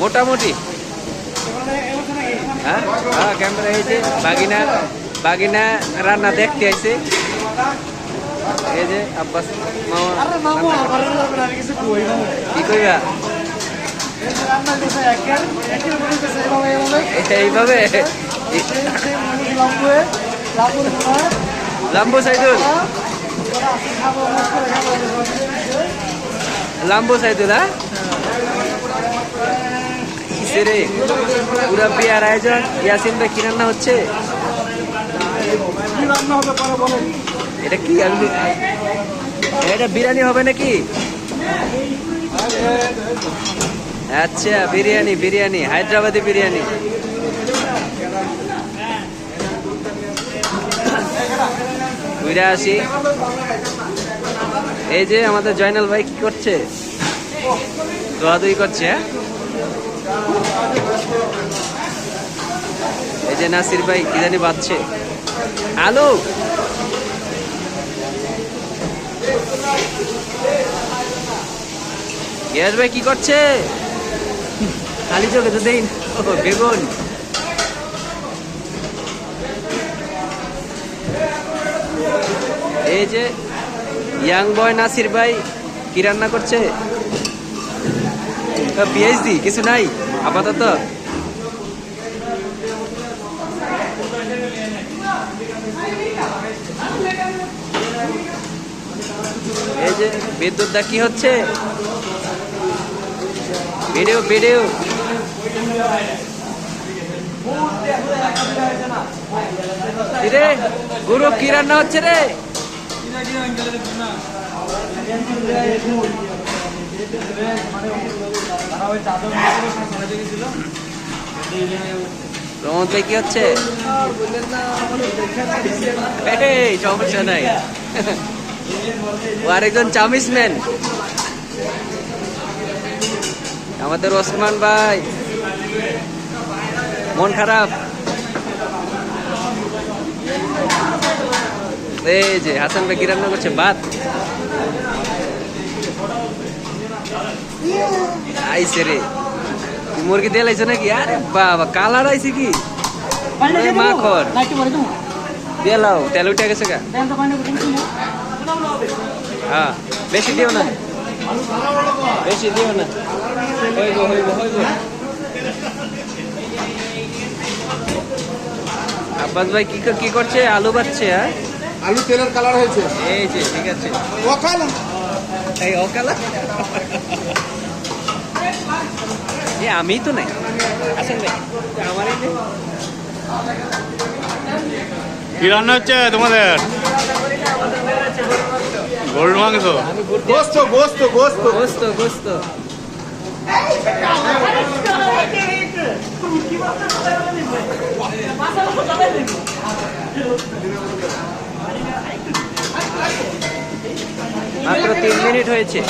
মোটামুটি। হ্যাঁ? হ্যাঁ ক্যামেরা হয়েছে বাগিনা বাগিনা রান্না দেখতে আইছে। এই যে আব্বাস মামা কি কইবা? এইভাবে লাম্বু সাইদুল। সাইদুল হ্যাঁ কিসে রে পুরা বিয়ার আয়োজন ইয়াসিন ভাই কি রান্না হচ্ছে? এটা কি আমি এটা বিরিয়ানি হবে নাকি? আচ্ছা বিরিয়ানি বিরিয়ানি হায়দ্রাবাদি বিরিয়ানি। ঘুরে আসি। এই যে আমাদের জয়নাল ভাই কি করছে? দোয়াদুই করছে হ্যাঁ? এই যে নাসির ভাই, কি জানি বাজছে। আলু ইয়াস ভাই, কি করছে? খালি চোখে তো দেই বেগুন। এই যে ইয়াং বয় নাসির ভাই, কি রান্না করছে? পিএইচডি কিছু নাই, আপাতত। এই যে বিদ্যুৎ দা কি হচ্ছে? Video video. রে গুরু, কি রান্না হচ্ছে রে? রমন ভাই কি হচ্ছে? এই, সমস্যা নাই। ও আরেকজন চামিস ম্যান আমাদের ওসমান ভাই। মন খারাপ? এই যে হাসান ভাই কি রান্না করছে? ভাত? আইসে রে। মুরগি দিয়ে লাইছো নাকি? আরে বাবা কালার আইছে কি? মাখন। দিয়ে লাও তেল উঠে গেছে গা। হ্যাঁ বেশি দিও না। বেশি দিও না। হইব হইব হইব। আব্বাস ভাই কি কি করছে? আলু বাচ্ছে হ্যাঁ? আলু তেলের কালার হয়েছে? এই যে ঠিক আছে। ওখানে এই অকালা? এ আমি তো নাই। আসেন ভাই আমারই নেই কি রান্না হচ্ছে তোমাদের? গরুর মাংস? গোস্ত গোস্ত গোস্ত। গোস্ত গোস্ত। মাত্র তিন মিনিট হয়েছে।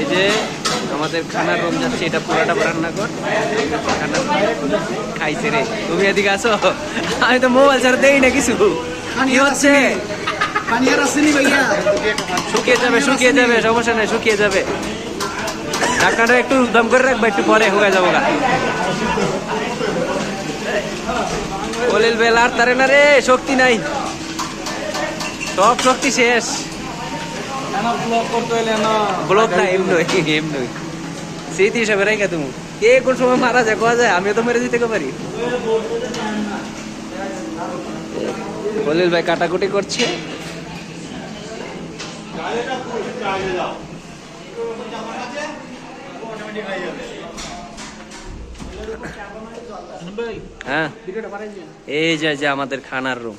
এই যে আমাদের খানার রুম যাচ্ছে এটা পুরাটা রান্না কর খানা খাইছে রে। তুমি এদিকে আসো। আমি তো মোবাইল ছাড়া দেই না কিছু। কি হচ্ছে? শুকিয়ে যাবে শুকিয়ে যাবে সমস্যা নেই শুকিয়ে যাবে। ঢাকনাটা একটু দম করে রাখবে একটু পরে হয়ে যাব গা কলিল বেল, আর তারে না রে, শক্তি নাই। সব শক্তি শেষ। ব্লক না ব্লক না এমনি এমনি স্মৃতি হিসাবে রেখে তুমি। কে কোন সময় মারা যায়, কোয়া যায়? আমিও তো মেরে দিতে পারি। কলিল ভাই কাটাকুটি করছে। হ্যাঁ এই যে যে আমাদের খানার রুম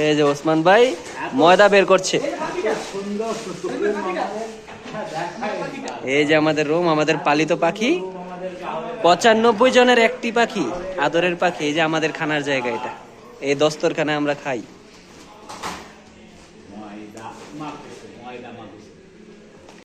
এই যে ওসমান ভাই, ময়দা বের করছে। এই যে আমাদের রুম আমাদের পালিত পাখি। পঁচানব্বই জনের একটি পাখি, আদরের পাখি। এই যে আমাদের খানার জায়গা এটা। এই দস্তরখানে আমরা খাই।